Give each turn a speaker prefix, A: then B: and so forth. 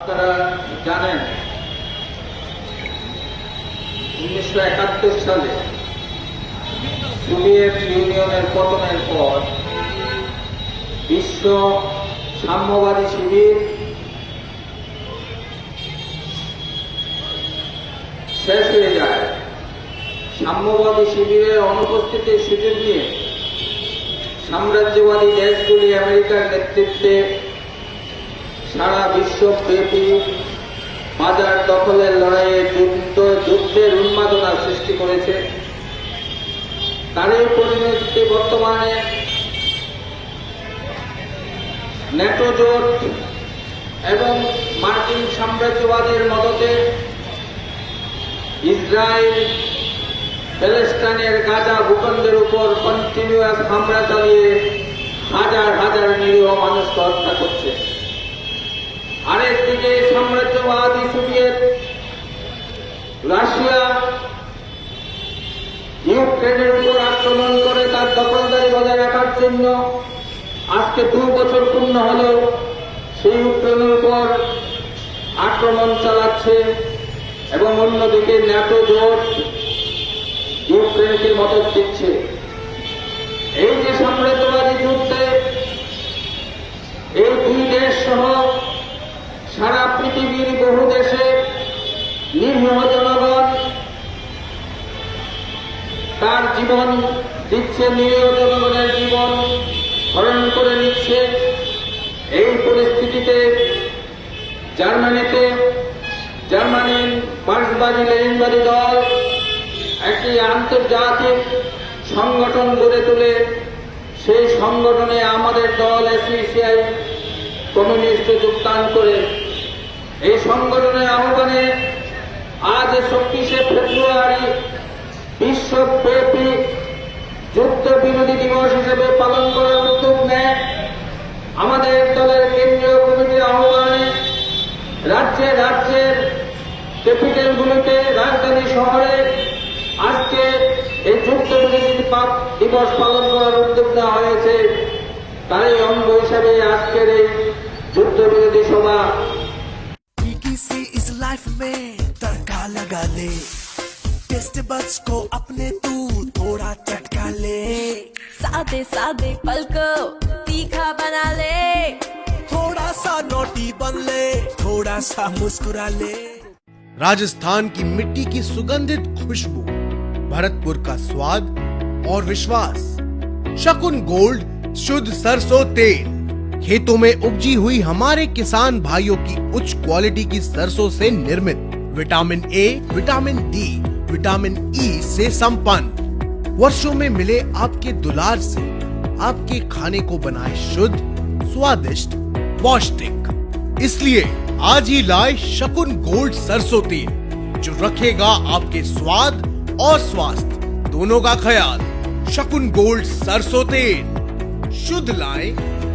A: আপনারা জানেন, উনিশশো একাত্তর সালে সোভিয়েত ইউনিয়নের পতনের পর বিশ্ব সাম্যবাদী শিবির শেষ হয়ে যায়। সাম্যবাদী শিবিরের অনুপস্থিতির সুযোগ নিয়ে সাম্রাজ্যবাদী দেশগুলি আমেরিকার নেতৃত্বে সারা বিশ্বব্যাপী বাজার দখলের লড়াইয়ে যুদ্ধ, যুদ্ধের উন্মাদনা সৃষ্টি করেছে। তারই পরিণতিতে বর্তমানে ন্যাটো জোট এবং মার্কিন সাম্রাজ্যবাদের মদতে ইসরায়েল প্যালেস্টাইনের গাজা ভূখণ্ডের উপর কন্টিনিউয়াস হামলা চালিয়ে হাজার হাজার নিরীহ মানুষকে হত্যা করছে। আরেকদিকে সাম্রাজ্যবাদী সোভিয়েত, রাশিয়া ইউক্রেনের উপর আক্রমণ করে তার দখলদারি বজায় রাখার জন্য আজকে দু বছর পূর্ণ হলেও সেই ইউক্রেনের উপর আক্রমণ চালাচ্ছে এবং অন্যদিকে ন্যাটো জোট ইউক্রেনকে মদত দিচ্ছে। এই যে সাম্রাজ্যবাদী নির্মহ জনগণ তার জীবন দিচ্ছে নিরীহ জনগণের জীবন হরণ করে নিচ্ছে। এই পরিস্থিতিতে জার্মানিতে জার্মানির মার্ক্সবাদী লেনিনবাদী দল একটি আন্তর্জাতিক সংগঠন গড়ে তোলে। সেই সংগঠনে আমাদের দল এসিসিআই কমিউনিস্ট যোগদান করে। এই সংগঠনের আহ্বানে আজ চব্বিশে ফেব্রুয়ারি বিশ্বব্যাপী যুদ্ধ বিরোধী দিবস হিসেবে পালন করার উদ্যোগ নেয়। আমাদের দলের কেন্দ্রীয় কমিটির আহ্বানে রাজ্যে রাজ্যের ক্যাপিটালগুলোতে রাজধানী শহরে আজকে এই যুদ্ধ বিরোধী দিবস পালন করার উদ্যোগ নেওয়া হয়েছে। তারই অঙ্গ হিসাবে আজকের এই যুদ্ধ বিরোধী সভা
B: लाइफ में तड़का लगा ले। टेस्ट बड्स को अपने तू थोड़ा चटका ले।
C: सादे सादे पल को तीखा बना ले।
B: थोड़ा सा नोटी बन ले थोड़ा सा मुस्कुरा ले।
D: राजस्थान की मिट्टी की सुगंधित खुशबू भरतपुर का स्वाद और विश्वास। शकुन गोल्ड शुद्ध सरसों तेल। खेतों में उपजी हुई हमारे किसान भाइयों की उच्च क्वालिटी की सरसों से निर्मित। Vitamin A vitamin D vitamin E से संपन्न। वर्षों में मिले आपके दुलार से आपके खाने को बनाए शुद्ध, स्वादिष्ट, पौष्टिक। इसलिए आज ही लाए शकुन गोल्ड सरसों तेल, जो रखेगा आपके स्वाद और स्वास्थ्य। दोनों का ख्याल, शकुन गोल्ड सरसों तेल। शुद्ध लाएँ